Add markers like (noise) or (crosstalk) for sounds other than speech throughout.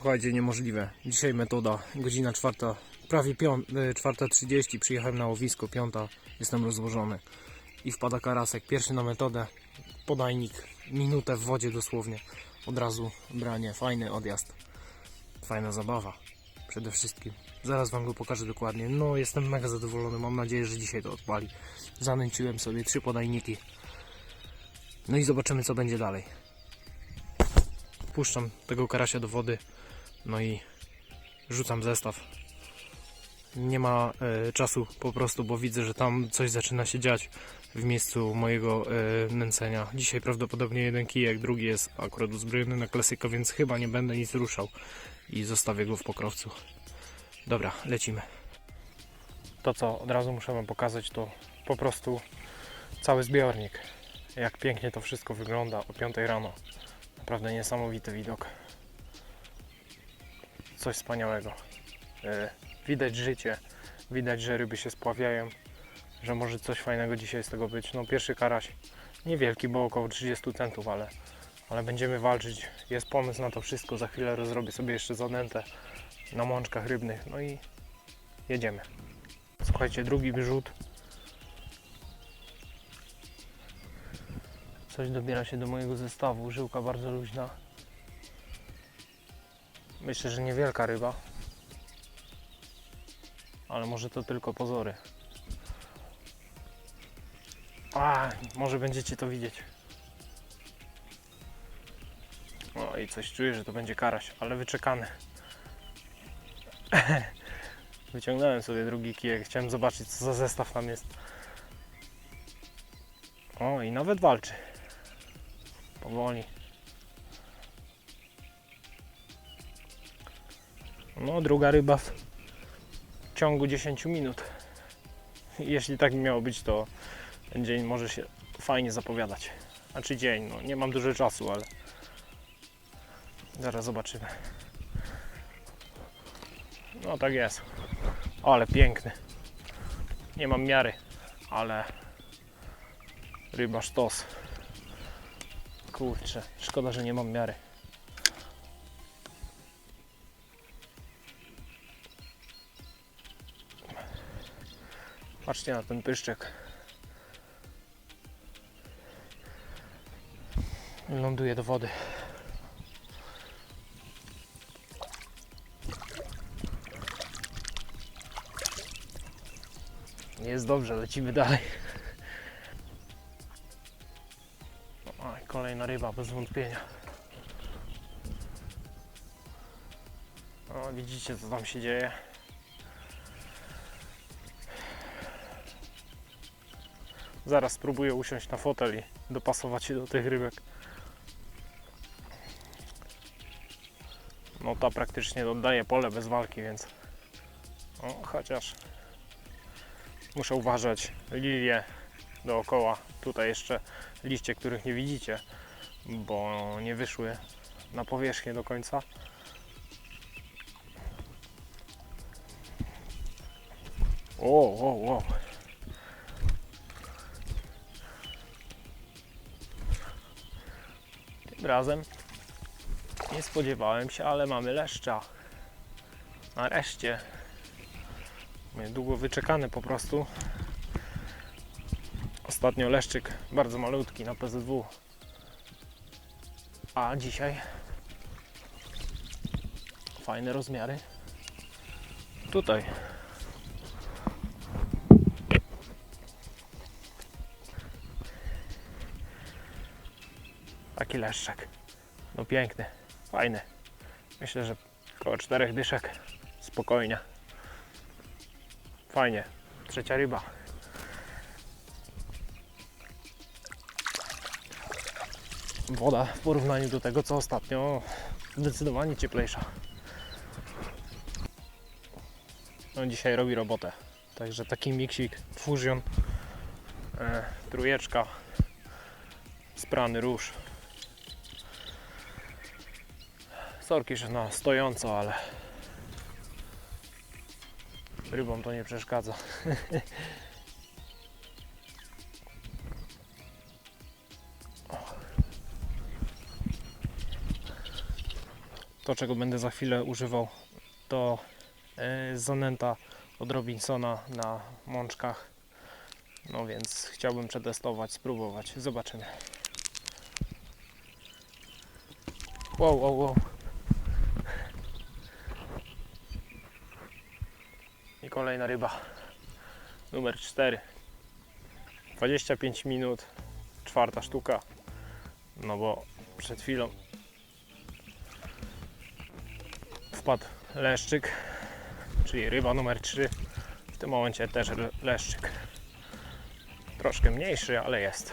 Słuchajcie, niemożliwe. Dzisiaj metoda, godzina czwarta, prawie e, 4.30, przyjechałem na łowisko, piąta, jestem rozłożony. I wpada karasek, pierwszy na metodę, podajnik, minutę w wodzie dosłownie. Od razu branie, fajny odjazd, fajna zabawa, przede wszystkim. Zaraz Wam go pokażę dokładnie. No, jestem mega zadowolony, mam nadzieję, że dzisiaj to odpali. Zanęciłem sobie trzy podajniki. No i zobaczymy, co będzie dalej. Puszczam tego karasia do wody, no i rzucam zestaw. Nie ma e, czasu po prostu, bo widzę, że tam coś zaczyna się dziać w miejscu mojego e, nęcenia. Dzisiaj prawdopodobnie jeden kijek, drugi jest akurat uzbrojony na klasyka, więc chyba nie będę nic ruszał i zostawię go w pokrowcu. Dobra, lecimy. To co od razu muszę Wam pokazać to po prostu cały zbiornik. Jak pięknie to wszystko wygląda o 5 rano. Naprawdę niesamowity widok. Coś wspaniałego. E, Widać życie, widać, że ryby się spławiają, że może coś fajnego dzisiaj z tego być. No pierwszy karaś, niewielki, bo około 30 centów, ale, ale będziemy walczyć. Jest pomysł na to wszystko. Za chwilę rozrobię sobie jeszcze zanętę na mączkach rybnych. No i jedziemy. Słuchajcie, drugi wyrzut. Coś dobiera się do mojego zestawu. Żyłka bardzo luźna. Myślę, że niewielka ryba. Ale może to tylko pozory. A, może będziecie to widzieć. O i coś czuję, że to będzie karaś, ale wyczekany. (laughs) Wyciągnąłem sobie drugi kijek. Chciałem zobaczyć, co za zestaw tam jest. O, i nawet walczy. Powoli. No, druga ryba w ciągu 10 minut. Jeśli tak miało być, to ten dzień może się fajnie zapowiadać. Znaczy dzień, no nie mam dużo czasu, ale zaraz zobaczymy. No tak jest. Ale piękny. Nie mam miary, ale ryba sztos. Kurczę, szkoda, że nie mam miary. Patrzcie na ten pyszczek. Ląduje do wody. Jest dobrze, lecimy dalej. Oj, kolejna ryba, bez wątpienia. O, widzicie co tam się dzieje. Zaraz spróbuję usiąść na fotel i dopasować się do tych rybek. No ta praktycznie oddaje pole bez walki, więc o, chociaż muszę uważać lilie dookoła. Tutaj jeszcze liście, których nie widzicie, bo nie wyszły na powierzchnię do końca. O, o, o. razem nie spodziewałem się, ale mamy leszcza. Nareszcie. Długo wyczekany po prostu. Ostatnio leszczyk bardzo malutki na PZW. A dzisiaj fajne rozmiary. Tutaj. Taki leszczak. No piękny, fajny. Myślę, że około czterech dyszek. Spokojnie. Fajnie. Trzecia ryba. Woda w porównaniu do tego, co ostatnio, zdecydowanie cieplejsza. No dzisiaj robi robotę. Także taki miksik, fusion, e, trójeczka, sprany róż. Sorki, że na stojąco, ale rybom to nie przeszkadza. (laughs) To, czego będę za chwilę używał, to e, zanęta od Robinsona na mączkach. No więc chciałbym przetestować, spróbować. Zobaczymy. Wow, wow, wow. Kolejna ryba. Numer 4. 25 minut. Czwarta sztuka. No bo przed chwilą wpadł leszczyk, czyli ryba numer 3. W tym momencie też le- leszczyk. Troszkę mniejszy, ale jest.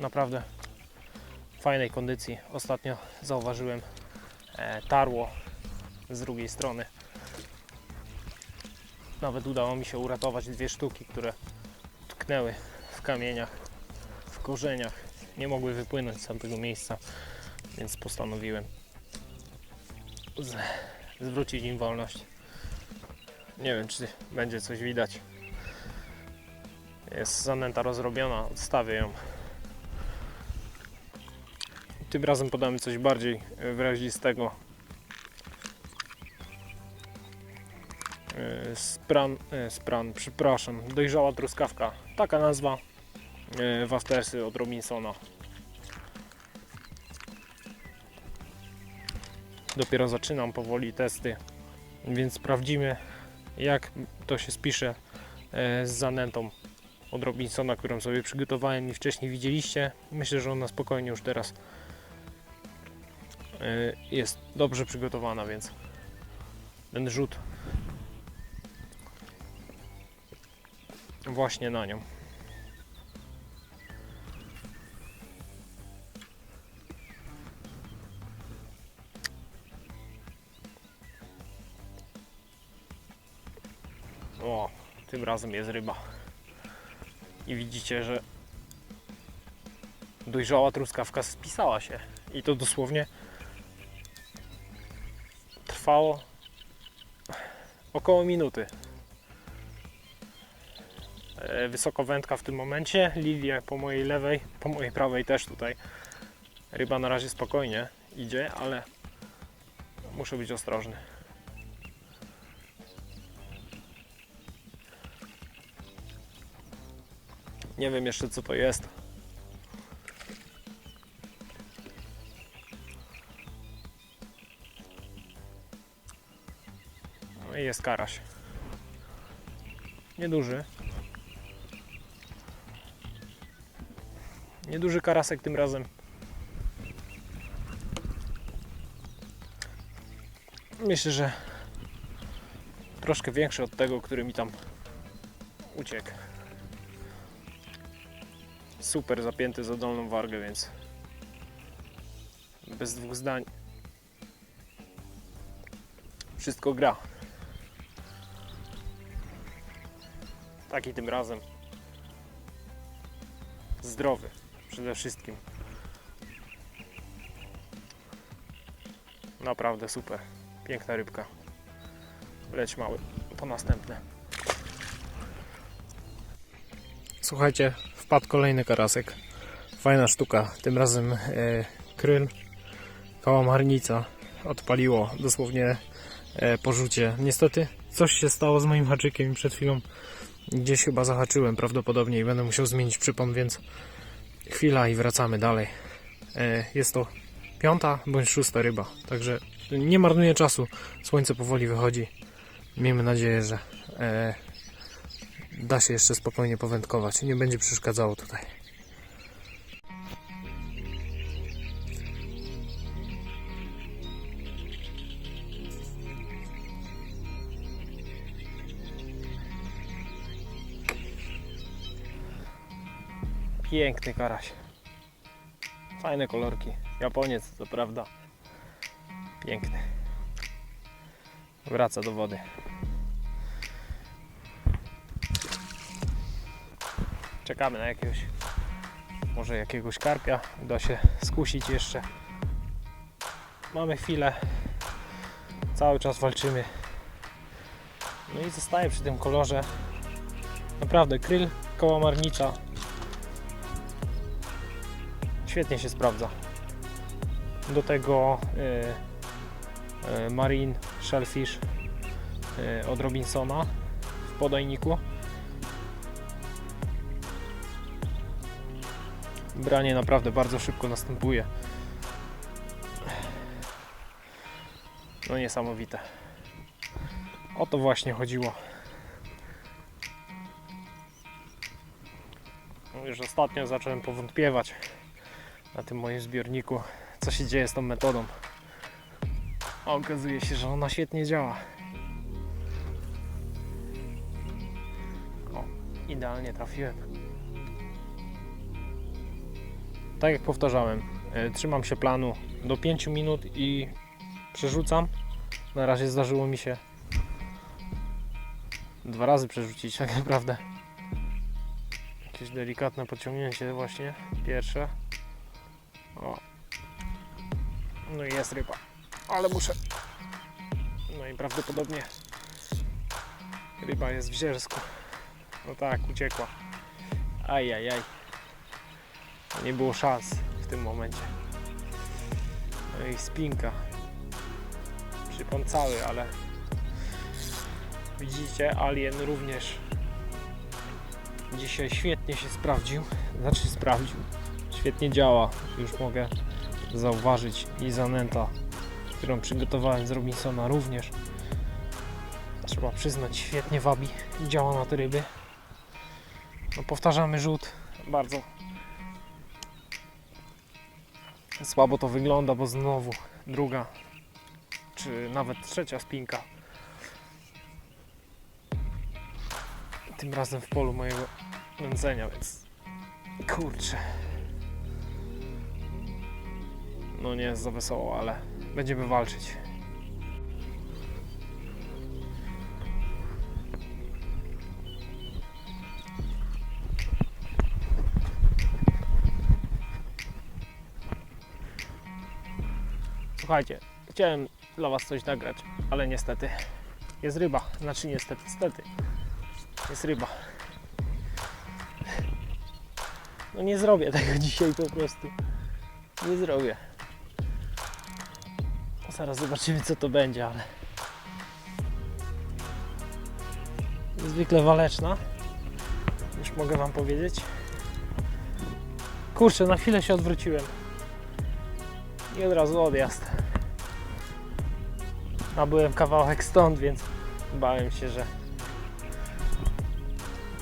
Naprawdę fajnej kondycji. Ostatnio zauważyłem e, tarło z drugiej strony. Nawet udało mi się uratować dwie sztuki, które tknęły w kamieniach, w korzeniach. Nie mogły wypłynąć z tamtego miejsca, więc postanowiłem zwrócić im wolność. Nie wiem, czy będzie coś widać. Jest zanęta rozrobiona, odstawię ją. Tym razem podamy coś bardziej e, wyrazistego. E, Spran, e, spran, przepraszam, dojrzała truskawka. Taka nazwa Waftersy od Robinsona. Dopiero zaczynam powoli testy, więc sprawdzimy jak to się spisze z zanętą od Robinsona, którą sobie przygotowałem i wcześniej widzieliście. Myślę, że ona spokojnie już teraz jest dobrze przygotowana, więc ten rzut właśnie na nią. O, tym razem jest ryba. I widzicie, że dojrzała truskawka spisała się. I to dosłownie trwało około minuty. E, Wysokowędka w tym momencie, lilia po mojej lewej, po mojej prawej też tutaj. Ryba na razie spokojnie idzie, ale muszę być ostrożny. Nie wiem jeszcze co to jest. No i jest karaś. Nieduży. Nieduży karasek tym razem. Myślę, że troszkę większy od tego, który mi tam uciekł super zapięty za dolną wargę, więc bez dwóch zdań wszystko gra. Taki tym razem zdrowy przede wszystkim. Naprawdę super. Piękna rybka. Leć mały po następne. Słuchajcie, wpadł kolejny karasek. Fajna sztuka. Tym razem e, kryl, kałamarnica odpaliło dosłownie e. Niestety coś się stało z moim haczykiem przed chwilą gdzieś chyba zahaczyłem prawdopodobnie i będę musiał zmienić przypon, więc chwila i wracamy dalej. E, jest to piąta bądź szósta ryba, także nie marnuję czasu. Słońce powoli wychodzi. Miejmy nadzieję, że e, da się jeszcze spokojnie powędkować. Nie będzie przeszkadzało tutaj. Piękny karaś. Fajne kolorki. Japoniec, co prawda. Piękny. Wraca do wody. Czekamy na jakiegoś, może jakiegoś karpia. Uda się skusić jeszcze. Mamy chwilę. Cały czas walczymy. No i zostaję przy tym kolorze. Naprawdę, kryl kałamarnicza. Świetnie się sprawdza. Do tego y, y, Marine Shellfish y, od Robinsona w podajniku. Branie naprawdę bardzo szybko następuje. No niesamowite. O to właśnie chodziło. Już ostatnio zacząłem powątpiewać na tym moim zbiorniku, co się dzieje z tą metodą. A okazuje się, że ona świetnie działa. O, idealnie trafiłem. Tak jak powtarzałem, e, trzymam się planu do 5 minut i przerzucam. Na razie zdarzyło mi się dwa razy przerzucić (laughs) tak naprawdę. Jakieś delikatne podciągnięcie właśnie, pierwsze. No i jest ryba. Ale muszę. No i prawdopodobnie ryba jest w ziersku. No tak, uciekła. Ajajaj. Nie było szans w tym momencie. No i spinka. Przypon cały, ale widzicie, Alien również dzisiaj świetnie się sprawdził. Znaczy sprawdził. Świetnie działa. Już mogę zauważyć i zanęta, którą przygotowałem z Robinsona również. Trzeba przyznać, świetnie wabi. Działa na te ryby. No, powtarzamy rzut. Bardzo słabo to wygląda, bo znowu druga czy nawet trzecia spinka. Tym razem w polu mojego nędzenia, więc kurczę. No nie jest za wesoło, ale będziemy walczyć. Słuchajcie, chciałem dla Was coś nagrać, ale niestety jest ryba. Znaczy niestety, stety. Jest ryba. No nie zrobię tego (laughs) dzisiaj po prostu. Nie zrobię. Zaraz zobaczymy co to będzie, ale zwykle waleczna. Już mogę Wam powiedzieć. Kurczę, na chwilę się odwróciłem. I od razu odjazd. A byłem kawałek stąd, więc bałem się, że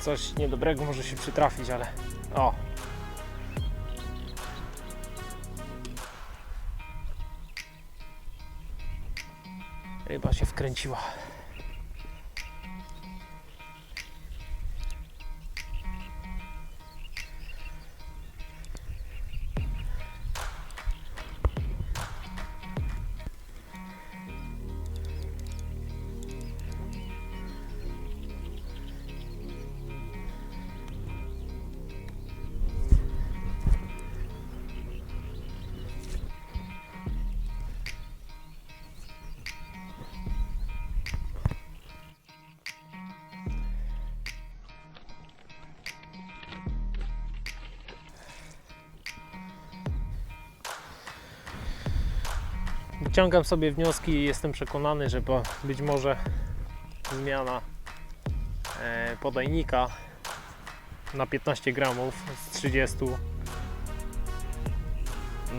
coś niedobrego może się przytrafić, ale o. Ryba się wkręciła. Wyciągam sobie wnioski i jestem przekonany, że być może zmiana e, podajnika na 15 gramów z 30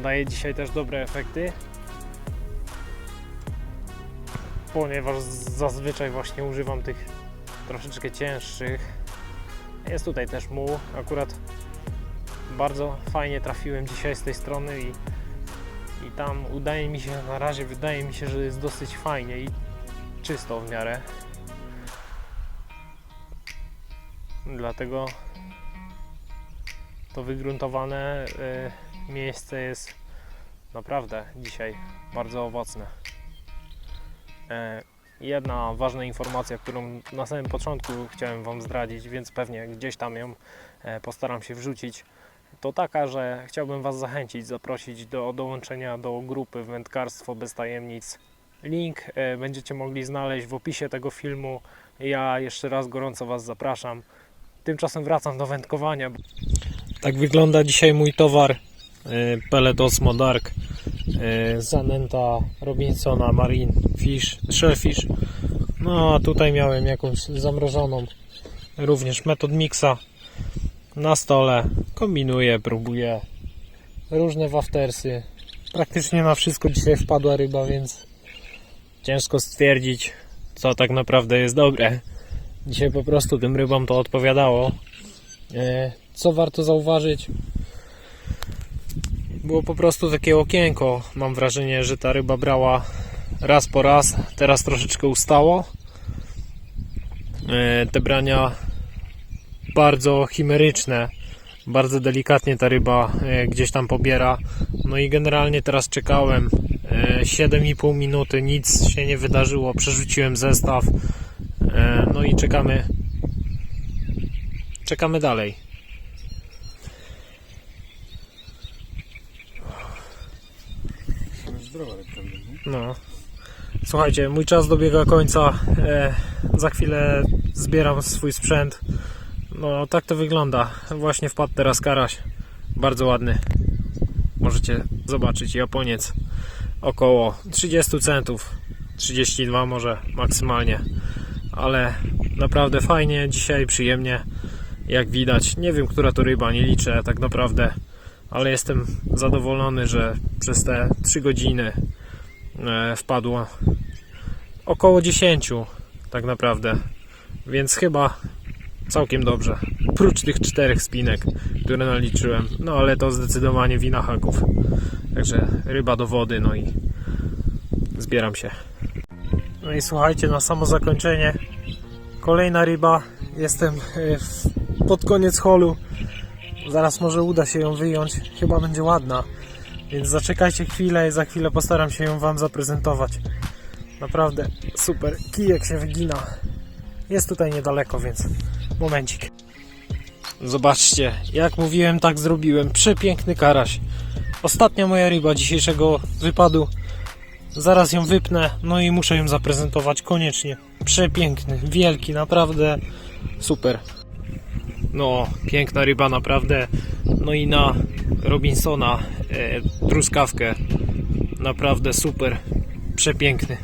daje dzisiaj też dobre efekty ponieważ zazwyczaj właśnie używam tych troszeczkę cięższych. Jest tutaj też muł. Akurat bardzo fajnie trafiłem dzisiaj z tej strony i i tam udaje mi się, na razie wydaje mi się, że jest dosyć fajnie i czysto w miarę. Dlatego to wygruntowane y, miejsce jest naprawdę dzisiaj bardzo owocne. E, jedna ważna informacja, którą na samym początku chciałem Wam zdradzić, więc pewnie gdzieś tam ją e, postaram się wrzucić to taka, że chciałbym Was zachęcić, zaprosić do dołączenia do grupy Wędkarstwo bez tajemnic. Link e, będziecie mogli znaleźć w opisie tego filmu. Ja jeszcze raz gorąco Was zapraszam. tymczasem wracam do wędkowania. Tak wygląda dzisiaj mój towar. e, Pellet Osmo Dark. e, Zanęta Robinsona Marine Fish, Shellfish. No a tutaj miałem jakąś zamrożoną. Również metod mixa na stole. Kombinuję, próbuję. Różne waftersy. Praktycznie na wszystko dzisiaj wpadła ryba, więc ciężko stwierdzić, co tak naprawdę jest dobre. Dzisiaj po prostu tym rybom to odpowiadało. E, Co warto zauważyć? Było po prostu takie okienko. Mam wrażenie, że ta ryba brała raz po raz. Teraz troszeczkę ustało. E, Te brania bardzo chimeryczne. Bardzo delikatnie ta ryba e, gdzieś tam pobiera. No i generalnie teraz czekałem e, 7,5 minuty, nic się nie wydarzyło. Przerzuciłem zestaw. E, No i czekamy. Czekamy dalej. No. Słuchajcie, mój czas dobiega końca. E, za chwilę zbieram swój sprzęt. No, tak to wygląda. Właśnie wpadł teraz karaś. Bardzo ładny. Możecie zobaczyć. Japoniec. Około 30 centów. 32 może maksymalnie. Ale naprawdę fajnie. Dzisiaj przyjemnie. Jak widać. Nie wiem, która to ryba. Nie liczę tak naprawdę. Ale jestem zadowolony, że przez te 3 godziny e, wpadło około 10 tak naprawdę. Więc chyba całkiem dobrze. Prócz tych czterech spinek, które naliczyłem. No ale to zdecydowanie wina haków. Także ryba do wody, no i zbieram się. No i słuchajcie, na samo zakończenie kolejna ryba. Jestem e, pod koniec holu. Zaraz może uda się ją wyjąć. Chyba będzie ładna. Więc zaczekajcie chwilę i za chwilę postaram się ją Wam zaprezentować. Naprawdę super. Kijek się wygina. Jest tutaj niedaleko, więc momencik. Zobaczcie, jak mówiłem, tak zrobiłem. Przepiękny karaś. Ostatnia moja ryba dzisiejszego wypadu. Zaraz ją wypnę, no i muszę ją zaprezentować koniecznie. Przepiękny, wielki, naprawdę super. No, piękna ryba, naprawdę. No i na Robinsona e, truskawkę. Naprawdę super. Przepiękny.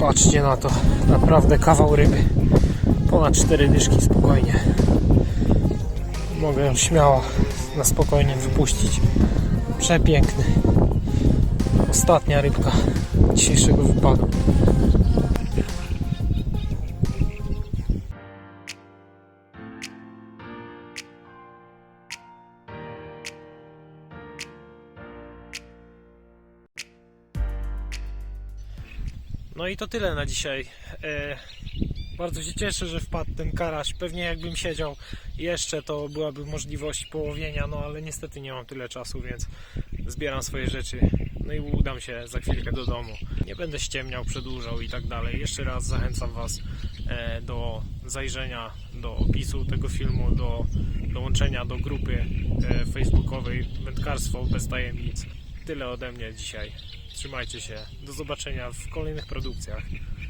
Patrzcie na to. Naprawdę kawał ryby. Ponad cztery dyszki spokojnie. Mogę ją śmiało na spokojnie wypuścić. Przepiękny. Ostatnia rybka dzisiejszego wypadu. No i to tyle na dzisiaj. E, bardzo się cieszę, że wpadł ten karaś. Pewnie jakbym siedział jeszcze, to byłaby możliwość połowienia, no ale niestety nie mam tyle czasu, więc zbieram swoje rzeczy. No i udam się za chwilkę do domu. Nie będę ściemniał, przedłużał i tak dalej. Jeszcze raz zachęcam Was e, do zajrzenia do opisu tego filmu, do dołączenia do grupy e, facebookowej Wędkarstwo bez tajemnic. Tyle ode mnie dzisiaj. Trzymajcie się. Do zobaczenia w kolejnych produkcjach.